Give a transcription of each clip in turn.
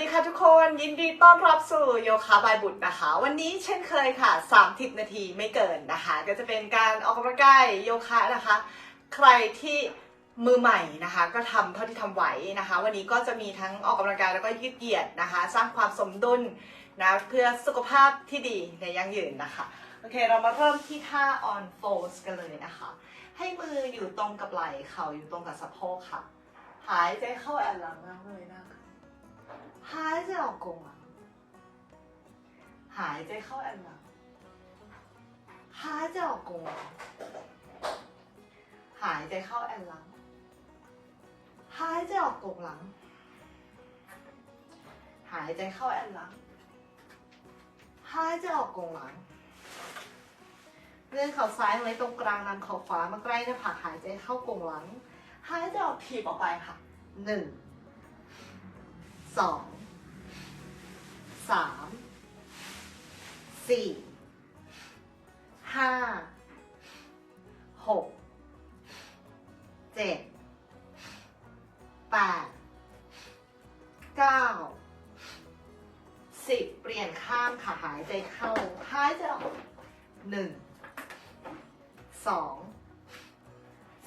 ดีค่ะทุกคนยินดีต้อนรับสู่โยคะบายบุตรนะคะ วันนี้เช่นเคยค่ะ 30 นาทีไม่เกินนะคะ ก็จะเป็นการออกกำลังกายโยคะนะคะ ใครที่มือใหม่นะคะ ก็ทำเท่าที่ทำไหวนะคะ วันนี้ก็จะมีทั้งออกกำลังกายแล้วก็ยืดเหยียดนะคะ สร้างความสมดุลนะเพื่อสุขภาพที่ดีในยั่งยืนนะคะโอเค เรามาเริ่มที่ท่า on fours กันเลยนะคะ ให้มืออยู่ตรงกับไหล่เข่าอยู่ตรงกับสะโพกค่ะ หายใจเข้าแอนหลังมากเลยนะคะ หายใจออกกงหลังหายใจเข้าแอนหลังหายใจออกกงหลังหายใจเข้าแอนหลังหายใจออกกงหลังหายใจเข้าแอนหลังหายใจออกกงหลังเลื่อนเข่าซ้ายไว้ตรงกลางนำเข่าขวามาใกล้หน้าผากหายใจเข้ากงหลัง หายใจออกถีบออกไปค่ะหนึ่งสอง สามสี่ห้าหกเจ็ดแปดเก้าสิบเปลี่ยนข้างค่ะหายใจเข้า หายใจออกหนึ่งสอง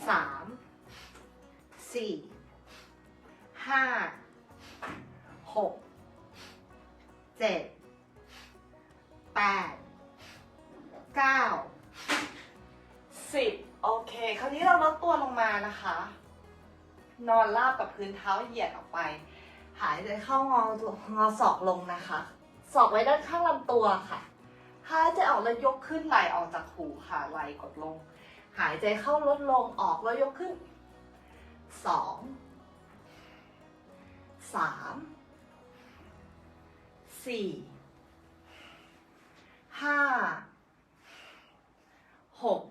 สามสี่ห้าหก เจ็ดแปดเก้าสิบโอเค คราวนี้เราลดตัวลงมานะคะ นอนราบกับพื้นเท้าเหยียดออกไป หายใจเข้างอตัวงอศอกลงนะคะ ศอกไว้ด้านข้างลำตัวค่ะ หายใจออกแล้วยกขึ้นไหลออกจากหูค่ะไหลกดลง หายใจเข้าลดลงออกแล้วยกขึ้นสองสาม สี่ห้าหก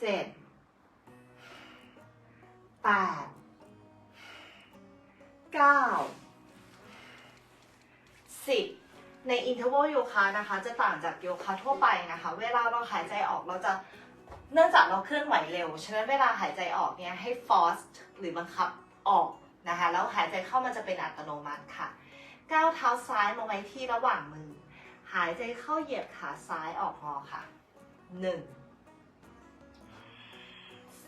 เจ็ดแปดเก้าสิบในอินเทอร์วลโยคะนะคะ จะต่างจากโยคะทั่วไปนะคะ เวลาเราหายใจออกเราจะเนื่องจากเราเคลื่อนไหวเร็วฉะนั้นเวลาหายใจออกเนี่ยให้ force หรือบังคับออกนะคะ แล้วหายใจเข้ามันจะเป็นอัตโนมัติค่ะ ก้าวเท้าซ้ายมาไว้ที่ระหว่างมือ หายใจเข้าเหยียบขาซ้ายออกงอค่ะหนึ่ง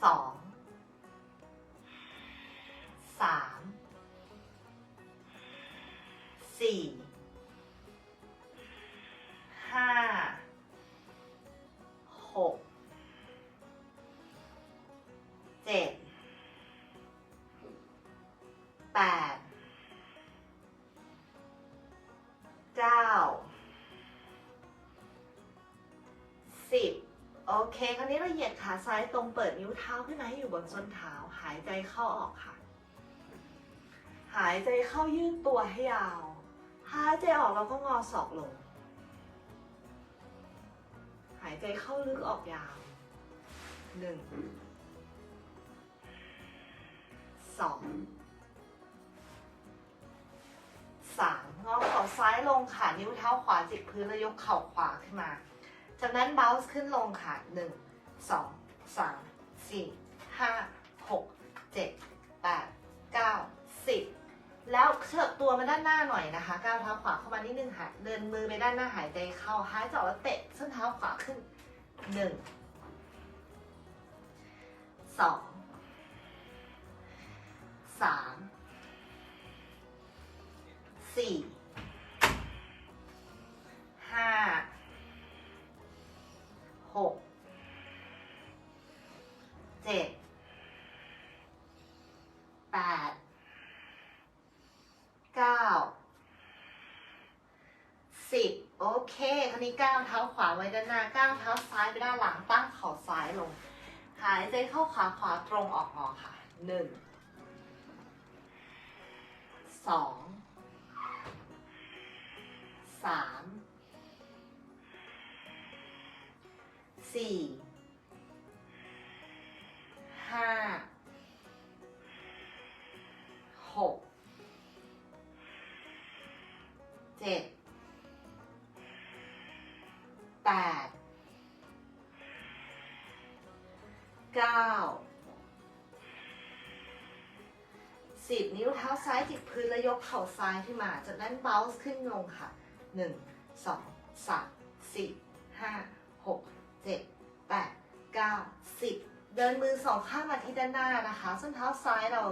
สองสามสี่ห้าหกเจ็ดแปด เก้าสิบโอเค คราวนี้เราเหยียดขาซ้ายตรงเปิดนิ้วเท้าขึ้นมาให้อยู่บนส้นเท้า หายใจเข้าออกค่ะ หายใจเข้ายืดตัวให้ยาว หายใจออกเราก็งอศอกลง หายใจเข้าลึกออกยาวหนึ่งสองสามาซ้ายลงค่ะ นิ้วเท้าขวาจิกพื้นแล้วยกเข่าขวาขึ้นมา จากนั้นเบลส์ขึ้นลงค่ะหนึ่งสองสามสี่ห้าหกเจ็ดแปดเก้าสิบแล้วเชิดตัวมาด้านหน้าหน่อยนะคะก้าวเท้าขวาเข้ามานิดนึงค่ะเดินมือไปด้านหน้าหายใจเข้าหายใจออกแล้วเตะส้นเท้าขวาขึ้นหนึ่งสองสามสี่ ห้าหกเจ็ดแปดเก้าสิบโอเคคราวนี้ก้าวเท้าขวาไว้ด้านหน้าก้าวเท้าซ้ายไปด้านหลังตั้งเข่าซ้ายลง หายใจเข้าขาขวาตรงออกงอค่ะหนึ่งสองสาม สี่ห้าหกเจ็ดแปดเก้าสิบนิ้วเท้าซ้ายจิกพื้นแล้วยกเข่าซ้ายขึ้นมา จากนั้น bounce ขึ้นลงค่ะหนึ่งสองสามสี่ห้าหก เจ็ดแปดเก้าสิบเดินมือสองข้างมาที่ด้านหน้านะคะ ส้นเท้าซ้ายเรา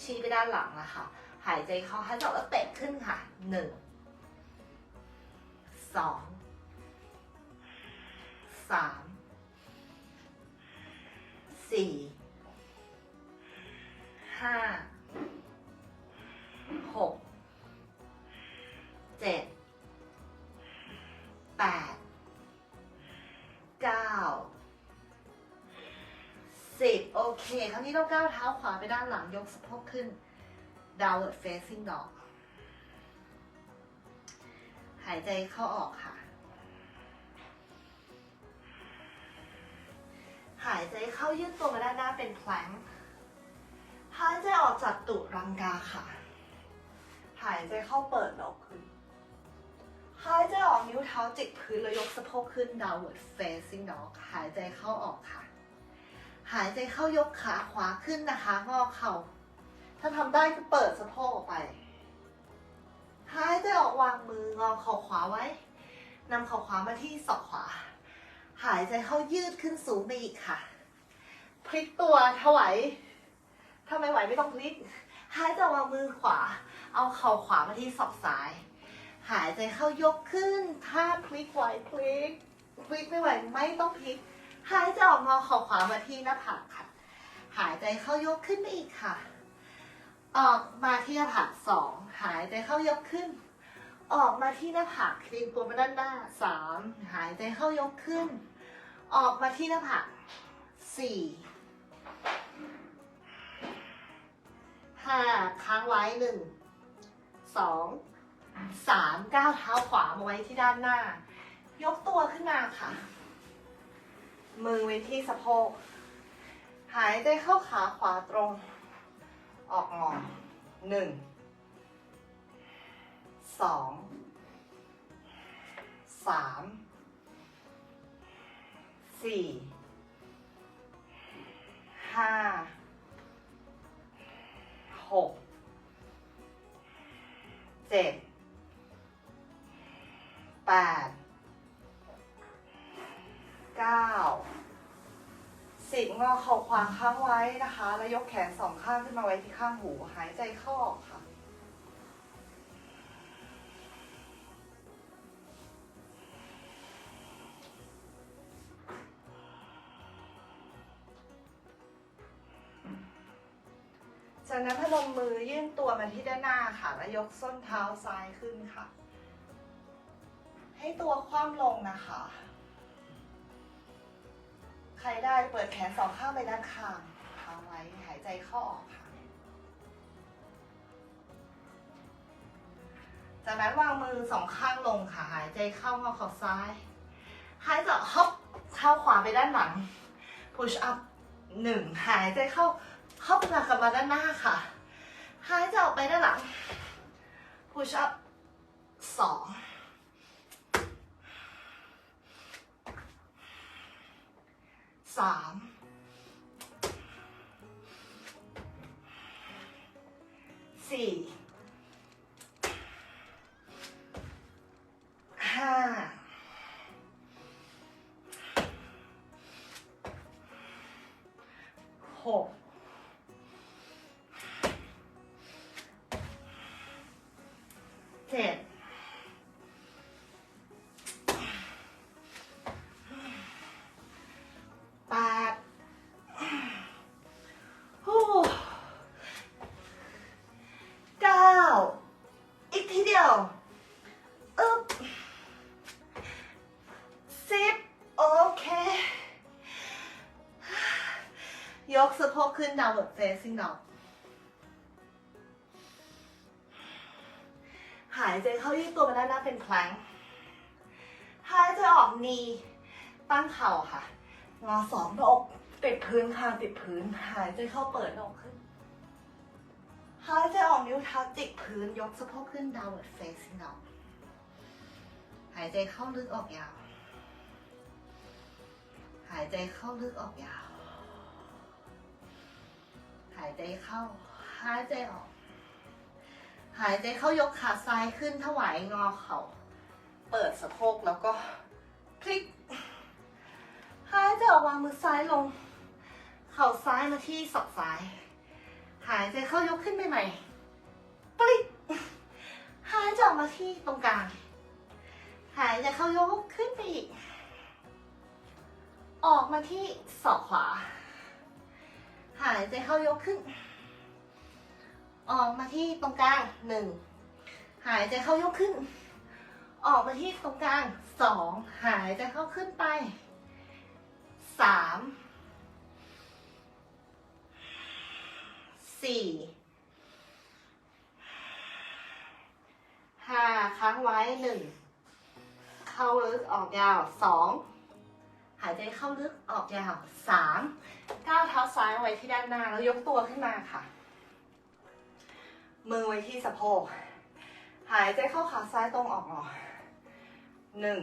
ชี้ไปด้านหลังนะคะ หายใจเข้าหายใจออกแล้วเตะขึ้นค่ะหนึ่งสองสามสี่ห้าหกเจ็ดแปด เก้าสิบโอเค คราวนี้เราก้าวเท้าขวาไปด้านหลังยกสะโพกขึ้น downward facing dog หายใจเข้าออกค่ะ หายใจเข้ายืดตัวมาด้านหน้าเป็นแพลงหายใจออกจากตุรังกาค่ะ หายใจเข้าเปิดดอกขึ้น หายใจออกนิ้วเท้าจิกพื้นแล้วยกสะโพกขึ้น downward facing dog หายใจเข้าออกค่ะ หายใจเข้ายกขาขวาขึ้นนะคะงอเข่า ถ้าทำได้ก็เปิดสะโพกออกไป หายใจออกวางมืองอเข่าขวาไว้นำเข่าขวามาที่ศอกขวา หายใจเข้ายืดขึ้นสูงไปอีกค่ะ พลิกตัวถวายถ้าไม่ไหวไม่ต้องพลิก หายใจออกวางมือขวา เอาเข่าขวามาที่ศอกซ้าย หายใจเข้ายกขึ้น ถ้าพลิกไหวพลิกพลิกไม่ไหวไม่ต้องพลิก หายใจออกงอข่าขวามาที่หน้าผากค่ะ หายใจเข้ายกขึ้นไปอีกค่ะ ออกมาที่หน้าผากสองหายใจเข้ายกขึ้น ออกมาที่หน้าผากคลีนตัวมาด้านหน้าสามหายใจเข้ายกขึ้น ออกมาที่หน้าผากสี่ห้าค้างไว้หนึ่งสอง สามก้าวเท้าขวามาไว้ที่ด้านหน้า ยกตัวขึ้นมาค่ะ มือไว้ที่สะโพก หายใจเข้าขาขวาตรง ออกงอหนึ่งสองสามสี่ห้าหกเจ็ด แปดเก้าสิบงอเข่าขวางค้างไว้นะคะ แล้วยกแขนสองข้างขึ้นมาไว้ที่ข้างหู หายใจเข้าออกค่ะจากนั้นพนมมือยื่นตัวมาที่ด้านหน้าค่ะ แล้วยกส้นเท้าซ้ายขึ้นค่ะ ให้ตัวคว่ำลงนะคะ ใครได้เปิดแขนสองข้างไปด้านข้างค้างไว้หายใจเข้าออกค่ะ จากนั้นวางมือสองข้างลงค่ะหายใจเข้างอเข่าซ้าย หายใจออกฮอปเข้าขวาไปด้านหลัง push up หนึ่งหายใจเข้าเข้าไปกลับมาด้านหน้าค่ะ หายใจออกไปด้านหลัง push up สอง สามสี่ห้าหก กสะโพกขึ้น downward facing dog หายใจเข้ายืดตัวมาด้านหน้าเป็นแพลงก์หายใจออกนีตั้งเข่าค่ะ งอสองหน้าอกติดพื้นคางติดพื้น หายใจเข้าเปิดหน้าอกขึ้น หายใจออกนิ้วเท้าจิกพื้นยกสะโพกขึ้น downward facing dog หายใจเข้าลึกออกยาว หายใจเข้าลึกออกยาว หายใจเข้า หายใจออก หายใจเข้ายกขาซ้ายขึ้นถวายงอเข่าเปิดสะโพกแล้วก็พลิก หายใจออกวางมือซ้ายลง เข่าซ้ายมาที่ศอกซ้าย หายใจเข้ายกขึ้นไปใหม่ปลิกหายใจออกมาที่ตรงกลาง หายใจเข้ายกขึ้นไปอีก ออกมาที่ศอกขวา หายใจเข้ายกขึ้น ออกมาที่ตรงกลางหนึ่งหายใจเข้ายกขึ้น ออกมาที่ตรงกลางสองหายใจเข้าขึ้นไปสามสี่ห้าค้างไว้หนึ่งเข้าลึกออกยาวสอง หายใจเข้าลึกออกยาวสามก้าวเท้าซ้ายไว้ที่ด้านหน้าแล้วยกตัวขึ้นมาค่ะ มือไว้ที่สะโพก หายใจเข้าขาซ้ายตรงออกหรอหนึ่ง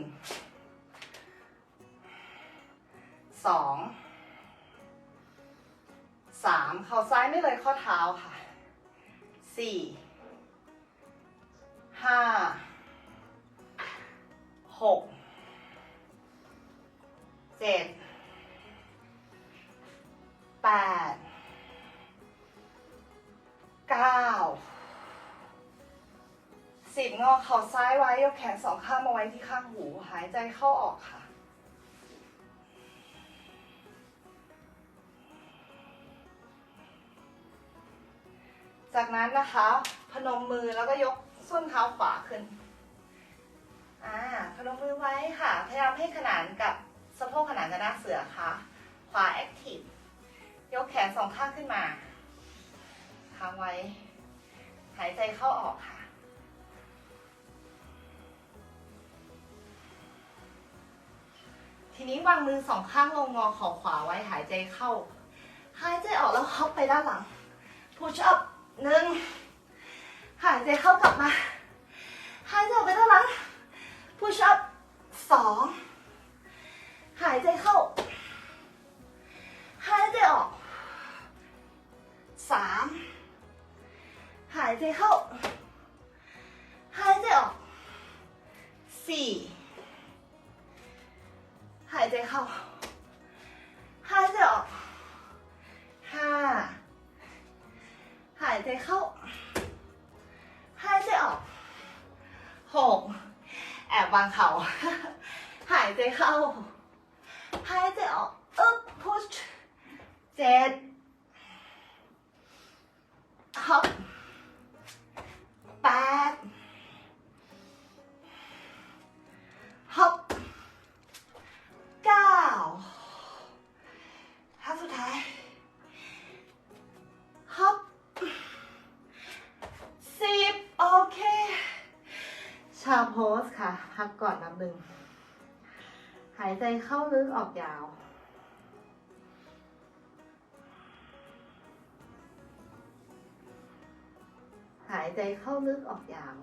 สองสามเข่าซ้ายไม่เลยข้อเท้าค่ะสี่ห้าหก เจ็ดแปดเก้าสิบงอเข่าซ้ายไว้ยกแขนสองข้างมาไว้ที่ข้างหู หายใจเข้าออกค่ะจากนั้นนะคะ พนมมือแล้วก็ยกส้นเท้าขวาขึ้น อ่า พนมมือไว้ค่ะ พยายามให้ขนานกับ สะโพกขนานกับหน้าเสือค่ะ ขวาแอคทีฟ ยกแขนสองข้างขึ้นมา ค้างไว้ หายใจเข้าออกค่ะ ทีนี้วางมือสองข้างลงงอข่าขวาไว้หายใจเข้า หายใจออกแล้วฮอปไปด้านหลัง push up หนึ่ง หายใจเข้ากลับมา หายใจออกไปด้านหลัง push up สอง ใจเข้า หายใจออกสี่หายใจเข้า หายใจออกห้าหายใจเข้า หายใจออกหกแอบวางเขา หายใจเข้า ชาโพสค่ะ พักก่อนนับหนึ่ง หายใจเข้าลึกออกยาว หายใจเข้าลึกออกยาว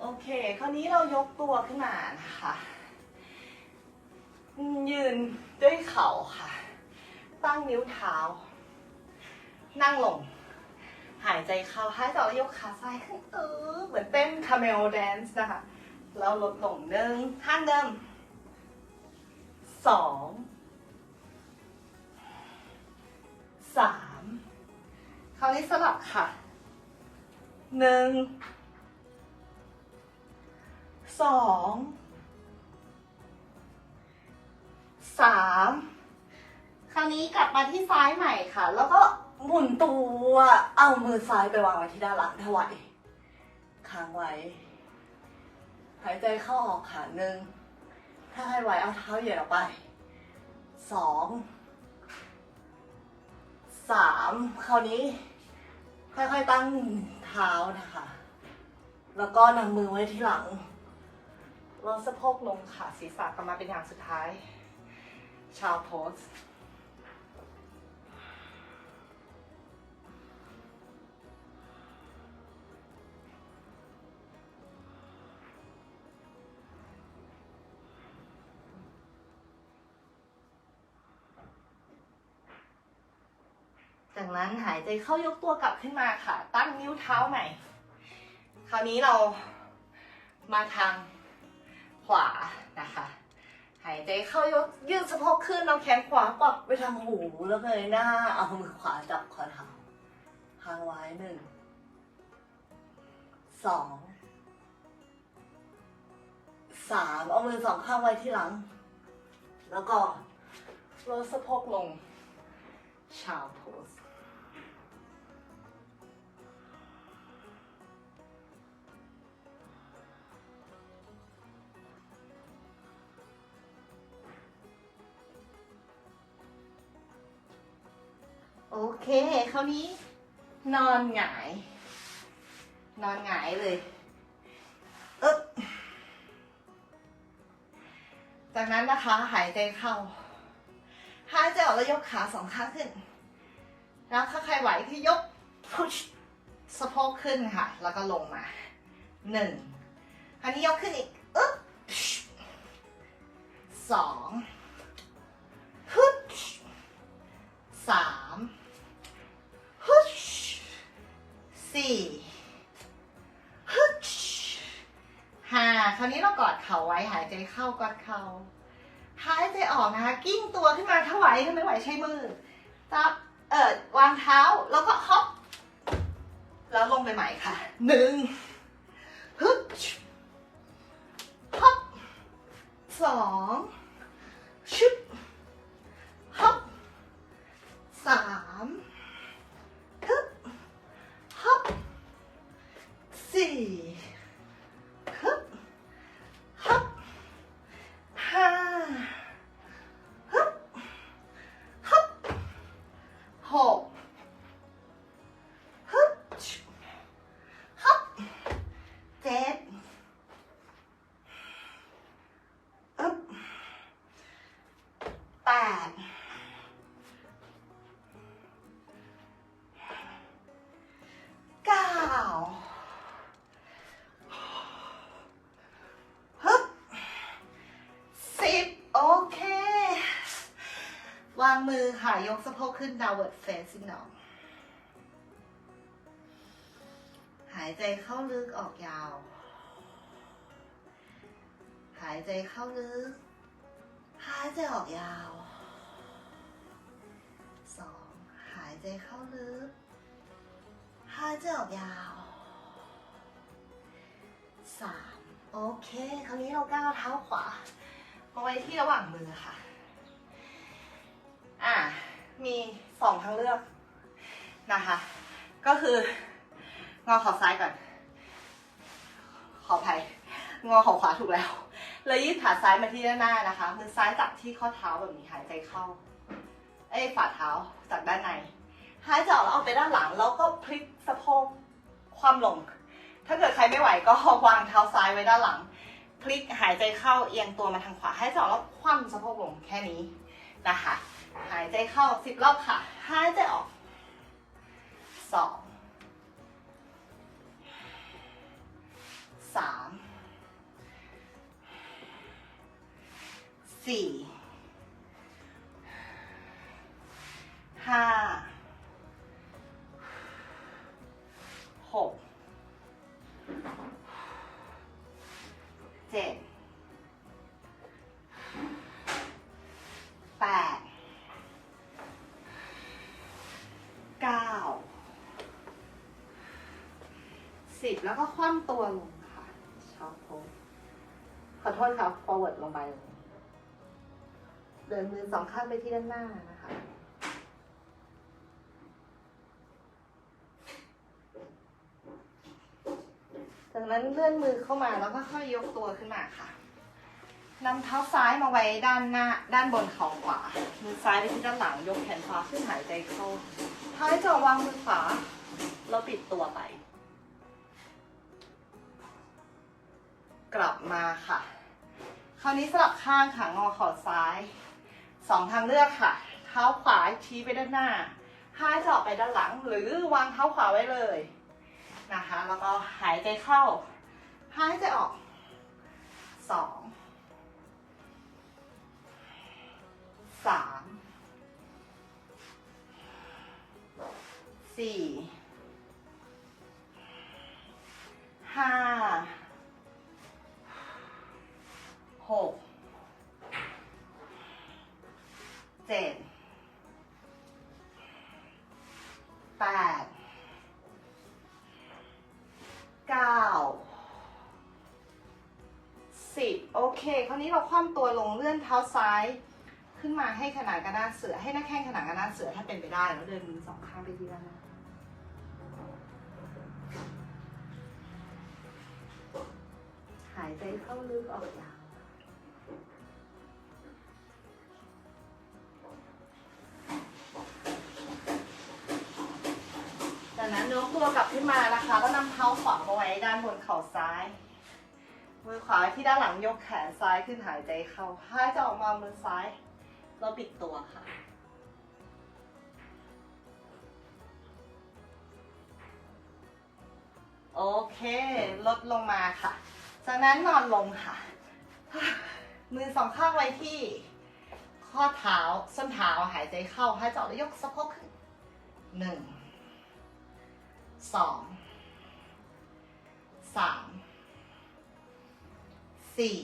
โอเค คราวนี้เรายกตัวขึ้นมานะคะ ยืนด้วยเข่าค่ะ ตั้งนิ้วเท้า นั่งลง หายใจเข้าหายใจออกแล้วยกขาซ้ายขึ้นเออเหมือนเต้นคาเมลแดนซ์นะคะ แล้วลดลงหนึ่งท่านเดิมสองสามคราวนี้สลับค่ะหนึ่งสอง สามคราวนี้กลับมาที่ซ้ายใหม่ค่ะ แล้วก็หมุนตัวเอามือซ้ายไปวางไว้ที่ด้านหลังถ้าไหวค้างไว้ หายใจเข้าออกค่ะหนึ่งถ้าให้ไหวเอาเท้าเหยียดออกไปสองสามคราวนี้ ค่อยๆตั้งเท้านะคะ แล้วก็นำมือไว้ที่หลังลดสะโพกลงค่ะศีรษะกลับมาเป็นอย่างสุดท้าย ชาวโพสจากนั้นหายใจเข้ายกตัวกลับขึ้นมาค่ะ ตั้งนิ้วเท้าใหม่ คราวนี้เรามาทางขวานะคะ หายใจเข้ายกยืดสะโพกขึ้นเอาแขนขวาปักไปทางหูแล้วเงยหน้า เอามือขวาจับข้อเท้าค้างไว้หนึ่งสองสามเอามือสองข้างไว้ที่หลัง แล้วก็ลดสะโพกลงชาวโพส เค คราวนี้ นอนหงาย นอนหงายเลยเอ๊บจากนั้นนะคะหายใจเข้า หายใจออกแล้วยกขาสองข้างขึ้น แล้วถ้าใครไหวที่ยก push สะโพกขึ้นค่ะ แล้วก็ลงมาหนึ่งคราวนี้ยกขึ้นอีกอึ๊บสองฮึดสาม สี่ฮึดห้าคราวนี้เรากอดเข่าไว้หายใจเข้ากอดเข่าหายใจออกนะคะ กิ้งตัวขึ้นมาถ้าไหวถ้าไม่ไหวใช้มือจับเอิดวางเท้าแล้วก็ฮอปแล้วลงไปใหม่ค่ะหนึ่งฮึบฮอปสองางมือค่ะยกสะโพกขึ้น downward facing dog หายใจเข้าลึกออกยาว หายใจเข้าลึก หายใจออกยาวสองหายใจเข้าลึก หายใจออกยาวสามโอเค คราวนี้เราก้าวเท้าขวามาไว้ที่ระหว่างมือค่ะ อ่ามีสองทางเลือกนะคะ ก็คืองอเข่าซ้ายก่อน ขออภัยงอเข่าขวาถูกแล้วเลยยืดขาซ้ายมาที่ด้านหน้านะคะ มือซ้ายจับที่ข้อเท้าแบบนี้หายใจเข้า เอ้ยฝ่าเท้าจากด้านในหายใจออกแล้วเอาไปด้านหลัง แล้วก็พลิกสะโพกคว่ำลง ถ้าเกิดใครไม่ไหวก็วางเท้าซ้ายไว้ด้านหลัง พลิกหายใจเข้าเอียงตัวมาทางขวาหายใจออกแล้วคว่ำสะโพกลงแค่นี้ นะคะ หายใจเข้าสิบรอบค่ะ หายใจออกสองสามสี่ห้าหกเจ็ด แปดเก้าสิบแล้วก็คว่ำตัวลงค่ะชอบโพสขอโทษค่ะ forward ลงไปเลยเดินมือสองข้างไปที่ด้านหน้านะคะจากนั้นเลื่อนมือเข้ามาแล้วก็ค่อยยกตัวขึ้นมาค่ะ นำเท้าซ้ายมาไว้ด้านหน้า ด้านบนเข่าขวา มือซ้ายไปที่ด้านหลัง ยกแขนขวาขึ้นหายใจเข้า ท้ายจะวางมือขวา เราปิดตัวไป กลับมาค่ะ คราวนี้สลับข้างค่ะ งอเข่าซ้าย สองทางเลือกค่ะ เท้าขวาชี้ไปด้านหน้า ท้ายจะอไปด้านหลัง หรือวางเท้าขวาไว้เลยนะคะ แล้วก็หายใจเข้า หายใจออก สอง สามสี่ห้าหกเจ็ดแปดเก้าสิบโอเค คราวนี้เราคว่ำตัวลงเลื่อนเท้าซ้าย ขึ้นมาให้ขนานกับหน้าเสือให้หน้าแข้งขนานกับหน้าเสือถ้าเป็นไปได้แล้วเดินมือสองข้างไปที่ด้านหน้าหายใจเข้าลึกออกยาวจากนั้นโน้มตัวกลับขึ้นมานะคะก็นำเท้าขวามาไว้ด้านบนเข่าซ้ายมือขวาที่ด้านหลังยกแขนซ้ายขึ้นหายใจเข้าหายใจออกมามือซ้าย เราปิดตัวค่ะ โอเค ลดลงมาค่ะ จากนั้นนอนลงค่ะ มือสองข้างไว้ที่ข้อเท้าส้นเท้าหายใจเข้าหายใจออกแล้วยกสะโพกขึ้นหนึ่งสองสามสี่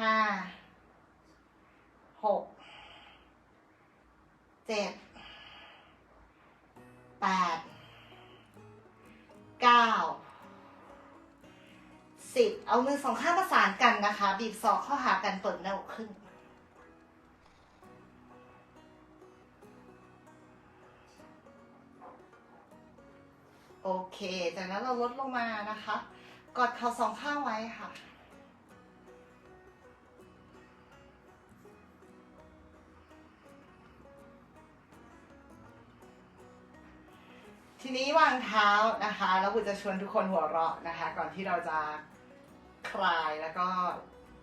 ห้า หกเจ็ดแปดเก้าสิบเอามือสองข้างประสานกันนะคะ บีบศอกเข้าหากันเปิดหน้าอกขึ้น โอเค จากนั้นเราลดลงมานะคะกอดเข่าสองข้างไว้ค่ะ ทีนี้วางเท้านะคะ แล้วบุญจะชวนทุกคนหัวเราะนะคะ ก่อนที่เราจะคลายแล้วก็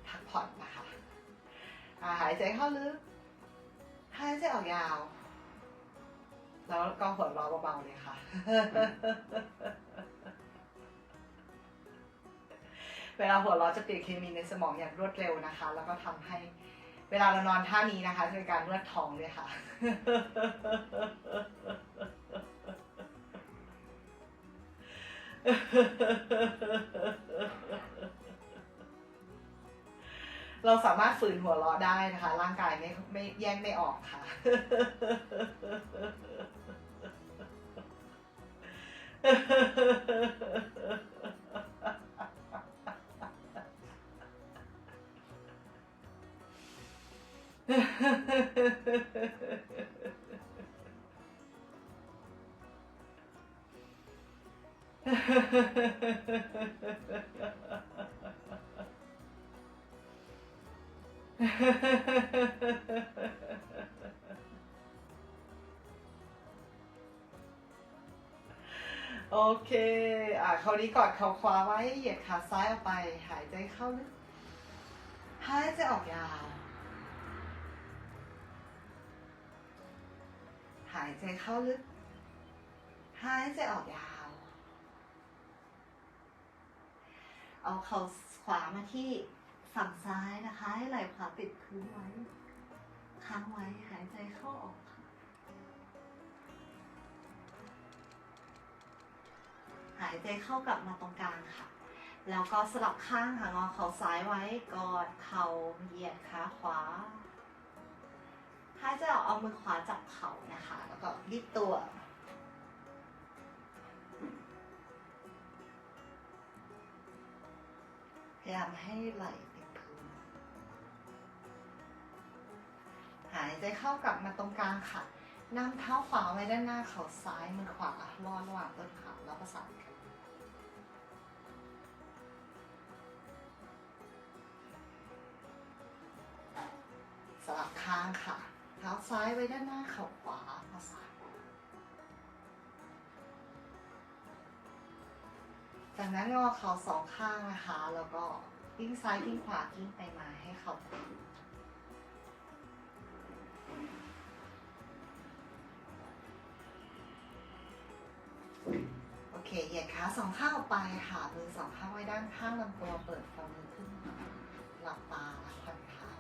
พักผ่อนนะคะหายใจเข้าลึกหายใจออกยาว แล้วก็หัวเราะเบาๆเลยค่ะ เวลาหัวเราะจะเปลี่ยนเคมีในสมองอย่างรวดเร็วนะคะ แล้วก็ทำให้เวลาเรานอนท่านี้นะคะจะเป็นการเลือดท้องด้วยค่ะ เราสามารถฝืนหัวเราะได้นะคะ ร่างกายไม่ไม่แยกไม่ออกค่ะ โอเค อะคราวนี้กอดเข่าขวาไว้ เหยียดขาซ้ายออกไป หายใจเข้าลึก หายใจออกยาว หายใจเข้าลึก หายใจออกยาว เอาเข่าขวามาที่ฝั่งซ้ายนะคะ ให้ไหล่ขวาปิดพื้นไว้ ค้างไว้หายใจเข้าออกค่ะ หายใจเข้ากลับมาตรงกลางค่ะ แล้วก็สลับข้างค่ะงอเข่าซ้ายไว้กอดเข่าเหยียดขาขวาหายใจออกเอามือขวาจับเข่านะคะ แล้วก็ยืดตัว พยายามให้ไหล่ติดพื้น หายใจเข้ากลับมาตรงกลางค่ะนำเท้าขวาไว้ด้านหน้าเข่าซ้ายมือขวาลอดระหว่างต้นขาแล้วประสานกันสลับข้างค่ะ เท้าซ้ายไว้ด้านหน้าเข่าขวาประสาน จากนั้นงอเข่าสองข้างนะคะ แล้วก็กิ้งซ้ายกิ้งขวากิ้งไปมาให้เข่าโอเค เหยียดขาสองข้างออกไปค่ะ มือสองข้างไว้ด้านข้างลำตัวเปิดฝ่ามือขึ้น หลับตาผ่อนคลาย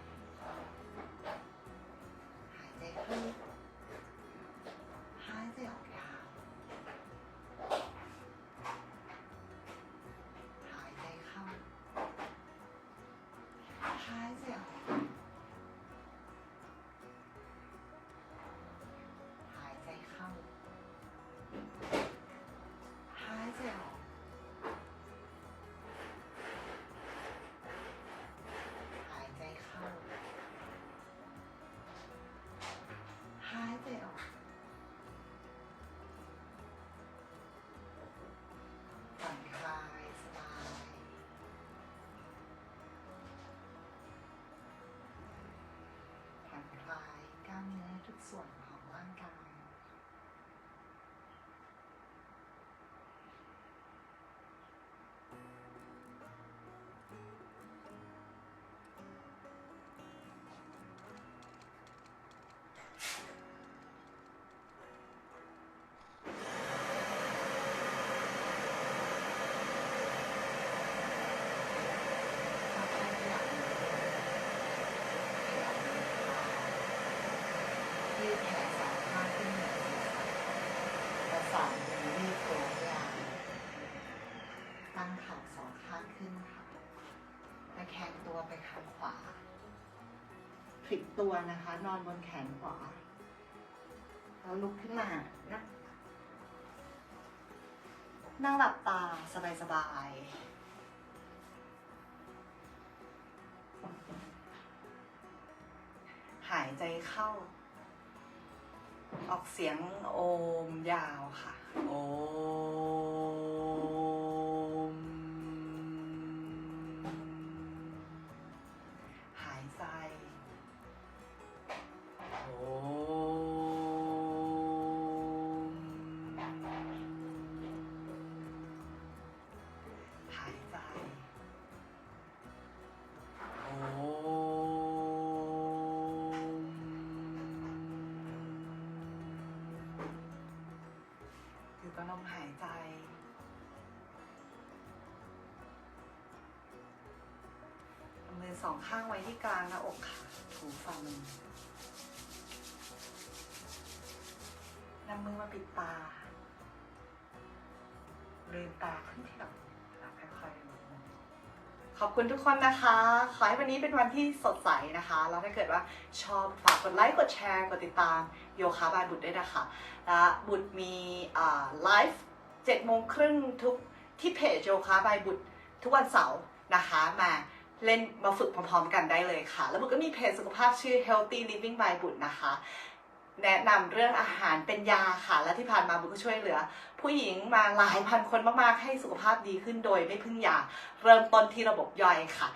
หายใจเข้าหายาย ไปข้างขวา พลิกตัวนะคะ นอนบนแขนขวา แล้วลุกขึ้นมานั่งนั่งหลับตาสบายๆหายใจเข้า ออกเสียงโอมยาวค่ะ โอม กับลมหายใจ มือสองข้างไว้ที่กลางหน้าอกค่ะ ถูฝ่ามือนำมือมาปิดตาลืมตาขึ้นที่หลัง ขอบคุณทุกคนนะคะ ขอให้วันนี้เป็นวันที่สดใสนะคะ แล้วถ้าเกิดว่าชอบฝากกดไลค์ กดแชร์ กดติดตามโยคะบายบุตรด้วยนะคะ และบุตรมีไลฟ์เจ็ดโมงครึ่งทุกที่เพจโยคะบายบุตรทุกวันเสาร์นะคะมาเล่นมาฝึกพร้อมๆกันได้เลยค่ะ แล้วบุตรก็มีเพจสุขภาพชื่อ healthy living by บุตรนะคะ แนะนำเรื่องอาหารเป็นยาค่ะ และที่ผ่านมาบุตรก็ช่วยเหลือ ผู้หญิงมาหลายพันคนมากๆให้สุขภาพดีขึ้นโดยไม่พึ่งยา เริ่มต้นที่ระบบย่อยค่ะ